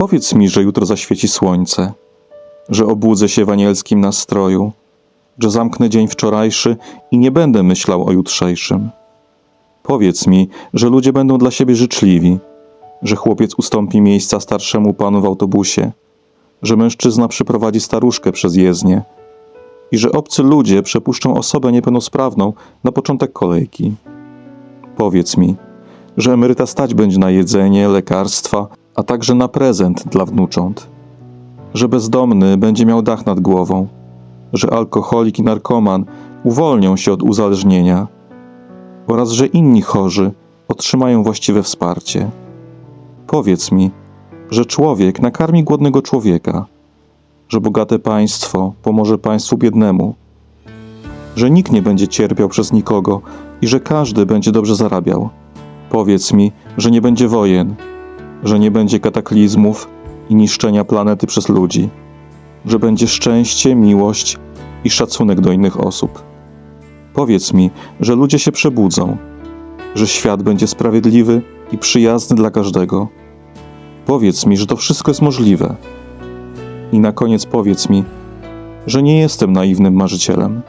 Powiedz mi, że jutro zaświeci słońce, że obudzę się w anielskim nastroju, że zamknę dzień wczorajszy i nie będę myślał o jutrzejszym. Powiedz mi, że ludzie będą dla siebie życzliwi, że chłopiec ustąpi miejsca starszemu panu w autobusie, że mężczyzna przyprowadzi staruszkę przez jezdnię i że obcy ludzie przepuszczą osobę niepełnosprawną na początek kolejki. Powiedz mi, że emeryta stać będzie na jedzenie, lekarstwa, a także na prezent dla wnucząt, że bezdomny będzie miał dach nad głową, że alkoholik i narkoman uwolnią się od uzależnienia oraz że inni chorzy otrzymają właściwe wsparcie. Powiedz mi, że człowiek nakarmi głodnego człowieka, że bogate państwo pomoże państwu biednemu, że nikt nie będzie cierpiał przez nikogo i że każdy będzie dobrze zarabiał. Powiedz mi, że nie będzie wojen, że nie będzie kataklizmów i niszczenia planety przez ludzi, że będzie szczęście, miłość i szacunek do innych osób. Powiedz mi, że ludzie się przebudzą, że świat będzie sprawiedliwy i przyjazny dla każdego. Powiedz mi, że to wszystko jest możliwe. I na koniec powiedz mi, że nie jestem naiwnym marzycielem.